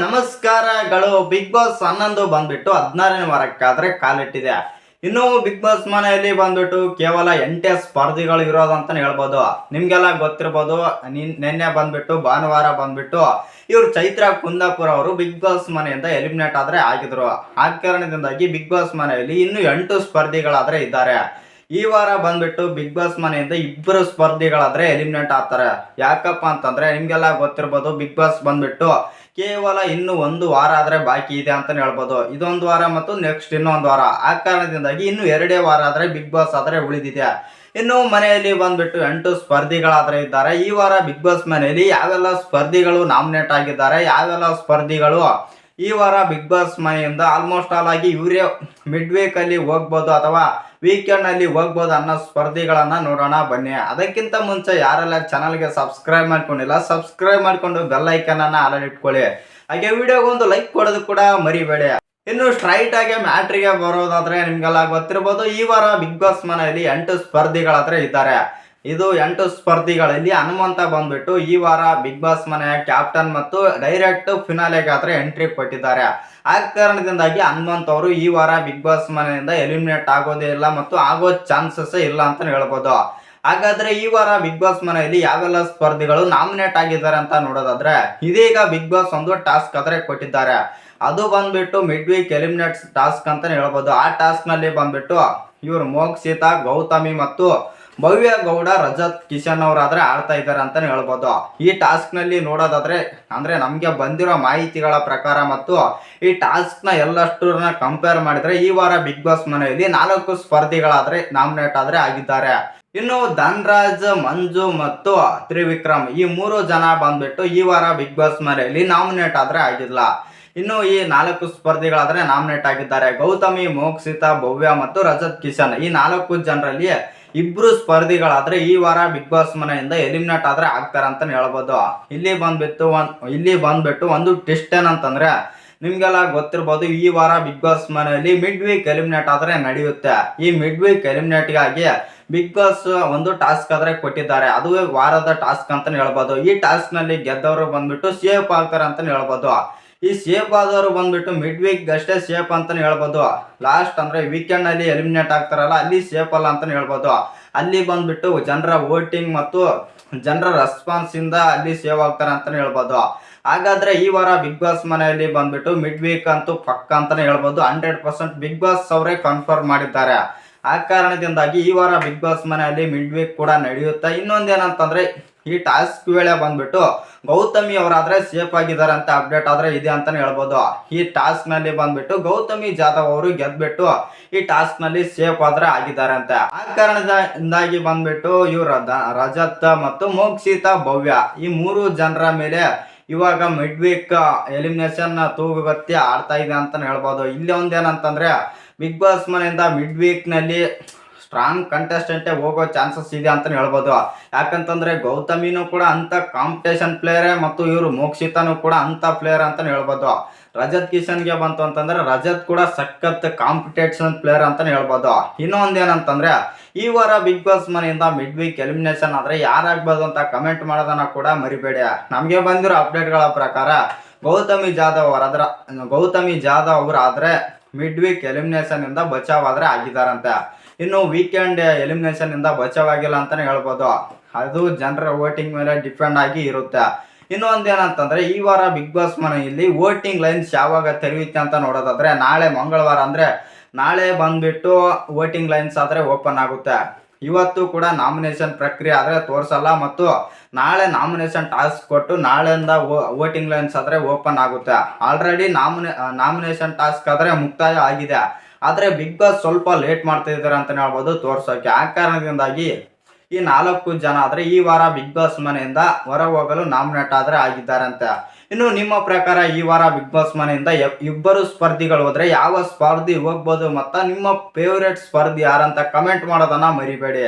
ನಮಸ್ಕಾರಗಳು big boss ಹನ್ನೊಂದು ಬಂದ್ಬಿಟ್ಟು ಹದಿನಾರನೇ ವಾರಕ್ಕಾದ್ರೆ ಕಾಲಿಟ್ಟಿದೆ. ಇನ್ನು ಬಿಗ್ ಬಾಸ್ ಮನೆಯಲ್ಲಿ ಬಂದ್ಬಿಟ್ಟು ಕೇವಲ ಎಂಟೇ ಸ್ಪರ್ಧಿಗಳು ಇರೋದಂತಾನೆ ಹೇಳ್ಬೋದು. ನಿಮ್ಗೆಲ್ಲ ಗೊತ್ತಿರ್ಬೋದು, ನಿನ್- ನಿನ್ನೆ ಬಂದ್ಬಿಟ್ಟು, ಭಾನುವಾರ ಬಂದ್ಬಿಟ್ಟು ಇವರು ಚೈತ್ರ ಕುಂದಾಪುರ ಅವರು ಬಿಗ್ ಬಾಸ್ ಮನೆಯಿಂದ ಎಲಿಮಿನೇಟ್ ಆದ್ರೆ ಆಗಿದ್ರು. ಆ ಕಾರಣದಿಂದಾಗಿ ಬಿಗ್ ಬಾಸ್ ಮನೆಯಲ್ಲಿ ಇನ್ನು ಎಂಟು ಸ್ಪರ್ಧಿಗಳಾದ್ರೆ ಇದ್ದಾರೆ. ಈ ವಾರ ಬಂದ್ಬಿಟ್ಟು ಬಿಗ್ ಬಾಸ್ ಮನೆಯಿಂದ ಇಬ್ಬರು ಸ್ಪರ್ಧಿಗಳಾದ್ರೆ ಎಲಿಮಿನೇಟ್ ಆಗ್ತಾರೆ. ಯಾಕಪ್ಪ ಅಂತಂದ್ರೆ ನಿಮ್ಗೆಲ್ಲ ಗೊತ್ತಿರ್ಬೋದು ಬಿಗ್ ಬಾಸ್ ಬಂದ್ಬಿಟ್ಟು ಕೇವಲ ಇನ್ನು ಒಂದು ವಾರ ಆದರೆ ಬಾಕಿ ಇದೆ ಅಂತ ಹೇಳ್ಬೋದು. ಇದೊಂದು ವಾರ ಮತ್ತು ನೆಕ್ಸ್ಟ್ ಇನ್ನೊಂದು ವಾರ. ಆ ಕಾರಣದಿಂದಾಗಿ ಇನ್ನು ಎರಡೇ ವಾರ ಆದರೆ ಬಿಗ್ ಬಾಸ್ ಆದರೆ ಉಳಿದಿದೆ. ಇನ್ನು ಮನೆಯಲ್ಲಿ ಬಂದ್ಬಿಟ್ಟು ಎಂಟು ಸ್ಪರ್ಧಿಗಳಾದರೆ ಇದ್ದಾರೆ. ಈ ವಾರ ಬಿಗ್ ಬಾಸ್ ಮನೆಯಲ್ಲಿ ಯಾವೆಲ್ಲ ಸ್ಪರ್ಧಿಗಳು ನಾಮಿನೇಟ್ ಆಗಿದ್ದಾರೆ, ಯಾವೆಲ್ಲ ಸ್ಪರ್ಧಿಗಳು? ಈ ವಾರ ಬಿಗ್ ಬಾಸ್ ಮನೆಯಿಂದ ಆಲ್ಮೋಸ್ಟ್ ಆಲ್ ಆಗಿ ಇವರೇ ಮಿಡ್ ವೀಕ್ ಅಲ್ಲಿ ಹೋಗ್ಬೋದು ಅಥವಾ ವೀಕೆಂಡ್ ಅಲ್ಲಿ ಹೋಗ್ಬೋದು ಅನ್ನೋ ಸ್ಪರ್ಧಿಗಳನ್ನ ನೋಡೋಣ ಬನ್ನಿ. ಅದಕ್ಕಿಂತ ಮುಂಚೆ ಯಾರೆಲ್ಲ ಚಾನಲ್ಗೆ ಸಬ್ಸ್ಕ್ರೈಬ್ ಮಾಡ್ಕೊಂಡಿಲ್ಲ, ಸಬ್ಸ್ಕ್ರೈಬ್ ಮಾಡ್ಕೊಂಡು ಬೆಲ್ ಐಕನ್ ಅನ್ನ ಆಲ್ರೆಡಿ ಇಟ್ಕೊಳ್ಳಿ. ಹಾಗೆ ವಿಡಿಯೋಗೆ ಒಂದು ಲೈಕ್ ಕೊಡೋದು ಕೂಡ ಮರಿಬೇಡಿ. ಇನ್ನು ಸ್ಟ್ರೈಟ್ ಆಗಿ ಮ್ಯಾಟ್ರಿಗೆ ಬರೋದಾದ್ರೆ ನಿಮ್ಗೆಲ್ಲ ಗೊತ್ತಿರ್ಬೋದು, ಈ ವಾರ ಬಿಗ್ ಬಾಸ್ ಮನೆಯಲ್ಲಿ ಎಂಟು ಸ್ಪರ್ಧಿಗಳಾದ್ರೆ ಇದ್ದಾರೆ. ಇದು ಎಂಟು ಸ್ಪರ್ಧಿಗಳಲ್ಲಿ ಹನುಮಂತ ಬಂದ್ಬಿಟ್ಟು ಈ ವಾರ ಬಿಗ್ ಬಾಸ್ ಮನೆಯ ಕ್ಯಾಪ್ಟನ್ ಮತ್ತು ಡೈರೆಕ್ಟ್ ಫಿನಾಲೆಗಾದ್ರೆ ಎಂಟ್ರಿ ಕೊಟ್ಟಿದ್ದಾರೆ. ಆ ಕಾರಣದಿಂದಾಗಿ ಹನುಮಂತ್ ಅವರು ಈ ವಾರ ಬಿಗ್ ಬಾಸ್ ಮನೆಯಿಂದ ಎಲಿಮಿನೇಟ್ ಆಗೋದೇ ಇಲ್ಲ ಮತ್ತು ಆಗೋ ಚಾನ್ಸಸ್ ಇಲ್ಲ ಅಂತ ಹೇಳ್ಬೋದು. ಹಾಗಾದ್ರೆ ಈ ವಾರ ಬಿಗ್ ಬಾಸ್ ಮನೆಯಲ್ಲಿ ಯಾವೆಲ್ಲ ಸ್ಪರ್ಧಿಗಳು ನಾಮಿನೇಟ್ ಆಗಿದ್ದಾರೆ ಅಂತ ನೋಡೋದಾದ್ರೆ, ಇದೀಗ ಬಿಗ್ ಬಾಸ್ ಒಂದು ಟಾಸ್ಕ್ ಆದ್ರೆ ಕೊಟ್ಟಿದ್ದಾರೆ. ಅದು ಬಂದ್ಬಿಟ್ಟು ಮಿಡ್ ವೀಕ್ ಎಲಿಮಿನೇಟ್ಸ್ ಟಾಸ್ಕ್ ಅಂತಾನೆ ಹೇಳ್ಬೋದು. ಆ ಟಾಸ್ಕ್ನಲ್ಲಿ ಬಂದ್ಬಿಟ್ಟು ಇವರು ಮೋಕ್ಷಿತಾ, ಗೌತಮಿ ಮತ್ತು ಭವ್ಯ ಗೌಡ, ರಜತ್, ಕಿಶನ್ ಅವರಾದ್ರೆ ಆಡ್ತಾ ಇದ್ದಾರೆ ಅಂತಾನೆ ಹೇಳ್ಬೋದು. ಈ ಟಾಸ್ಕ್ನಲ್ಲಿ ನೋಡೋದಾದ್ರೆ, ಅಂದ್ರೆ ನಮ್ಗೆ ಬಂದಿರೋ ಮಾಹಿತಿಗಳ ಪ್ರಕಾರ ಮತ್ತು ಈ ಟಾಸ್ಕ್ನ ಎಲ್ಲಷ್ಟನ್ನ ಕಂಪೇರ್ ಮಾಡಿದ್ರೆ, ಈ ವಾರ ಬಿಗ್ ಬಾಸ್ ಮನೆಯಲ್ಲಿ ನಾಲ್ಕು ಸ್ಪರ್ಧಿಗಳಾದ್ರೆ ನಾಮಿನೇಟ್ ಆದ್ರೆ ಆಗಿದ್ದಾರೆ. ಇನ್ನು ಧನ್ರಾಜ್, ಮಂಜು ಮತ್ತು ತ್ರಿವಿಕ್ರಮ್, ಈ ಮೂರು ಜನ ಬಂದ್ಬಿಟ್ಟು ಈ ವಾರ ಬಿಗ್ ಬಾಸ್ ಮನೆಯಲ್ಲಿ ನಾಮಿನೇಟ್ ಆದ್ರೆ ಆಗಿಲ್ಲ. ಇನ್ನು ಈ ನಾಲ್ಕು ಸ್ಪರ್ಧಿಗಳಾದ್ರೆ ನಾಮಿನೇಟ್ ಆಗಿದ್ದಾರೆ. ಗೌತಮಿ, ಮೋಕ್ಷಿತಾ, ಭವ್ಯ ಮತ್ತು ರಜತ್, ಕಿಶನ್. ಈ ನಾಲ್ಕು ಜನರಲ್ಲಿ ಇಬ್ರು ಸ್ಪರ್ಧಿಗಳಾದ್ರೆ ಈ ವಾರ ಬಿಗ್ ಬಾಸ್ ಮನೆಯಿಂದ ಎಲಿಮಿನೇಟ್ ಆದ್ರೆ ಆಗ್ತಾರೆ ಅಂತಾನೆ ಹೇಳ್ಬೋದು. ಇಲ್ಲಿ ಬಂದ್ಬಿಟ್ಟು ಒಂದ್, ಇಲ್ಲಿ ಬಂದ್ಬಿಟ್ಟು ಒಂದು ಟೆಸ್ಟ್ ಏನಂತಂದ್ರೆ, ನಿಮ್ಗೆಲ್ಲ ಗೊತ್ತಿರ್ಬೋದು ಈ ವಾರ ಬಿಗ್ ಬಾಸ್ ಮನೆಯಲ್ಲಿ ಮಿಡ್ ವೀಕ್ ಎಲಿಮಿನೇಟ್ ಆದ್ರೆ ನಡೆಯುತ್ತೆ. ಈ ಮಿಡ್ ವೀಕ್ ಎಲಿಮಿನೇಟ್ಗಾಗಿ ಬಿಗ್ ಬಾಸ್ ಒಂದು ಟಾಸ್ಕ್ ಆದ್ರೆ ಕೊಟ್ಟಿದ್ದಾರೆ. ಅದು ವಾರದ ಟಾಸ್ಕ್ ಅಂತಾನೆ ಹೇಳ್ಬೋದು. ಈ ಟಾಸ್ಕ್ನಲ್ಲಿ ಗೆದ್ದವರು ಬಂದ್ಬಿಟ್ಟು ಸೇಫ್ ಆಗ್ತಾರೆ ಅಂತಾನೆ ಹೇಳ್ಬೋದು. ಈ ಸೇಫ್ ಆದವರು ಬಂದ್ಬಿಟ್ಟು ಮಿಡ್ ವೀಕ್ ಅಷ್ಟೇ ಸೇಫ್ ಅಂತಾನೆ ಹೇಳ್ಬೋದು. ಲಾಸ್ಟ್ ಅಂದ್ರೆ ವೀಕೆಂಡ್ ಅಲ್ಲಿ ಎಲಿಮಿನೇಟ್ ಆಗ್ತಾರಲ್ಲ, ಅಲ್ಲಿ ಸೇಫ್ ಅಲ್ಲ ಅಂತಾನೆ ಹೇಳ್ಬೋದು. ಅಲ್ಲಿ ಬಂದ್ಬಿಟ್ಟು ಜನರ ವೋಟಿಂಗ್ ಮತ್ತು ಜನರ ರೆಸ್ಪಾನ್ಸ್ ಇಂದ ಅಲ್ಲಿ ಸೇವ್ ಆಗ್ತಾರೆ ಅಂತಾನೆ ಹೇಳ್ಬೋದು. ಹಾಗಾದ್ರೆ ಈ ವಾರ ಬಿಗ್ ಬಾಸ್ ಮನೆಯಲ್ಲಿ ಬಂದ್ಬಿಟ್ಟು ಮಿಡ್ ವೀಕ್ ಅಂತೂ ಪಕ್ಕ ಅಂತಾನೆ ಹೇಳ್ಬೋದು. ಹಂಡ್ರೆಡ್ ಪರ್ಸೆಂಟ್ ಬಿಗ್ ಬಾಸ್ ಅವರೇ ಕನ್ಫರ್ಮ್ ಮಾಡಿದ್ದಾರೆ. ಆ ಕಾರಣದಿಂದಾಗಿ ಈ ವಾರ ಬಿಗ್ ಬಾಸ್ ಮನೆಯಲ್ಲಿ ಮಿಡ್ ವೀಕ್ ಕೂಡ ನಡೆಯುತ್ತೆ, ಇನ್ನೊಂದೇನಂತಂದ್ರೆ ಈ ಟಾಸ್ಕ್ ವೇಳೆ ಬಂದ್ಬಿಟ್ಟು ಗೌತಮಿ ಅವರಾದ್ರೆ ಸೇಫ್ ಆಗಿದ್ದಾರೆ ಅಂತ ಅಪ್ಡೇಟ್ ಆದ್ರೆ ಇದೆ ಅಂತಾನೆ ಹೇಳ್ಬೋದು. ಈ ಟಾಸ್ಕ್ನಲ್ಲಿ ಬಂದ್ಬಿಟ್ಟು ಗೌತಮಿ ಜಾಧವ್ ಅವರು ಗೆದ್ಬಿಟ್ಟು ಈ ಟಾಸ್ಕ್ನಲ್ಲಿ ಸೇಫ್ ಆದ್ರೆ ಆಗಿದ್ದಾರೆ ಅಂತ. ಆ ಕಾರಣದಿಂದಾಗಿ ಬಂದ್ಬಿಟ್ಟು ಇವ್ರ ರಜತ್ ಮತ್ತು ಮೋಕ್ಷಿತಾ ಭವ್ಯ ಈ ಮೂರು ಜನರ ಮೇಲೆ ಇವಾಗ ಮಿಡ್ ವೀಕ್ ಎಲಿಮಿನೇಷನ್ ತೂಗುಗತ್ತಿ ಆಡ್ತಾ ಇದೆ ಅಂತಾನೆ ಹೇಳ್ಬೋದು. ಇಲ್ಲಿ ಒಂದೇನಂತಂದ್ರೆ ಬಿಗ್ ಬಾಸ್ ಮನೆಯಿಂದ ಮಿಡ್ ವೀಕ್ನಲ್ಲಿ ಸ್ಟ್ರಾಂಗ್ ಕಂಟೆಸ್ಟೆಂಟೇ ಹೋಗೋ ಚಾನ್ಸಸ್ ಇದೆ ಅಂತಲೇ ಹೇಳ್ಬೋದು. ಯಾಕಂತಂದರೆ ಗೌತಮಿನೂ ಕೂಡ ಅಂತ ಕಾಂಪಿಟೇಷನ್ ಪ್ಲೇಯರೇ ಮತ್ತು ಇವರು ಮೋಕ್ಷಿತನೂ ಕೂಡ ಅಂತ ಪ್ಲೇಯರ್ ಅಂತಲೇ ಹೇಳ್ಬೋದು. ರಜತ್ ಕಿಶನ್ಗೆ ಬಂತು ಅಂತಂದ್ರೆ ರಜತ್ ಕೂಡ ಸಖತ್ ಕಾಂಪಿಟೇಷನ್ ಪ್ಲೇಯರ್ ಅಂತಲೇ ಹೇಳ್ಬೋದು. ಇನ್ನೊಂದು ಏನಂತಂದರೆ ಈ ವಾರ ಬಿಗ್ ಬಾಸ್ ಮನೆಯಿಂದ ಮಿಡ್ ವೀಕ್ ಎಲಿಮಿನೇಷನ್ ಆದ್ರೆ ಯಾರಾಗ್ಬೋದು ಅಂತ ಕಮೆಂಟ್ ಮಾಡೋದನ್ನ ಕೂಡ ಮರಿಬೇಡಿ. ನಮಗೆ ಬಂದಿರೋ ಅಪ್ಡೇಟ್ಗಳ ಪ್ರಕಾರ ಗೌತಮಿ ಜಾಧವ್ ಅವರಾದ್ರ ಗೌತಮಿ ಜಾಧವ್ ಅವರಾದರೆ ಮಿಡ್ ವೀಕ್ ಎಲಿಮಿನೇಷನ್ ಇಂದ ಬಚಾವ್ ಆದ್ರೆ ಆಗಿದಾರಂತೆ. ಇನ್ನು ವೀಕೆಂಡ್ ಎಲಿಮಿನೇಷನ್ ಇಂದ ಬಚಾವ್ ಆಗಿಲ್ಲ ಅಂತಾನೆ ಹೇಳ್ಬೋದು. ಅದು ಜನರ ವೋಟಿಂಗ್ ಮೇಲೆ ಡಿಪೆಂಡ್ ಆಗಿ ಇರುತ್ತೆ. ಇನ್ನೊಂದು ಒಂದೇನಂತಂದ್ರೆ ಈ ವಾರ ಬಿಗ್ ಬಾಸ್ ಮನೆಯಲ್ಲಿ ವೋಟಿಂಗ್ ಲೈನ್ಸ್ ಯಾವಾಗ ತೆರೆಯುತ್ತೆ ಅಂತ ನೋಡೋದಾದ್ರೆ, ನಾಳೆ ಮಂಗಳವಾರ ಅಂದ್ರೆ ನಾಳೆ ಬಂದ್ಬಿಟ್ಟು ವೋಟಿಂಗ್ ಲೈನ್ಸ್ ಆದ್ರೆ ಓಪನ್ ಆಗುತ್ತೆ. ಇವತ್ತು ಕೂಡ ನಾಮಿನೇಷನ್ ಪ್ರಕ್ರಿಯೆ ಆದರೆ ತೋರಿಸಲ್ಲ ಮತ್ತು ನಾಳೆ ನಾಮಿನೇಷನ್ ಟಾಸ್ಕ್ ಕೊಟ್ಟು ನಾಳೆಯಿಂದ ವೋಟಿಂಗ್ ಲೈನ್ಸ್ ಆದರೆ ಓಪನ್ ಆಗುತ್ತೆ. ಆಲ್ರೆಡಿ ನಾಮಿನೇ ನಾಮಿನೇಷನ್ ಟಾಸ್ಕ್ ಆದರೆ ಮುಕ್ತಾಯ ಆಗಿದೆ. ಆದರೆ ಬಿಗ್ ಬಾಸ್ ಸ್ವಲ್ಪ ಲೇಟ್ ಮಾಡ್ತಾ ಇದ್ದಾರೆ ಅಂತ ಹೇಳ್ಬೋದು ತೋರಿಸೋಕೆ. ಆ ಕಾರಣದಿಂದಾಗಿ ಈ ನಾಲ್ಕು ಜನ ಆದರೆ ಈ ವಾರ ಬಿಗ್ ಬಾಸ್ ಮನೆಯಿಂದ ಹೊರ ಹೋಗಲು ನಾಮಿನೇಟ್ ಆದ್ರೆ ಆಗಿದ್ದಾರಂತೆ. ಇನ್ನು ನಿಮ್ಮ ಪ್ರಕಾರ ಈ ವಾರ ಬಿಗ್ ಬಾಸ್ ಮನೆಯಿಂದ ಇಬ್ಬರು ಸ್ಪರ್ಧಿಗಳು ಹೋದ್ರೆ ಯಾವ ಸ್ಪರ್ಧಿ ಹೋಗ್ಬೋದು ಮತ್ತು ನಿಮ್ಮ ಫೇವ್ರೇಟ್ ಸ್ಪರ್ಧಿ ಯಾರಂತ ಕಮೆಂಟ್ ಮಾಡೋದನ್ನ ಮರಿಬೇಡಿ.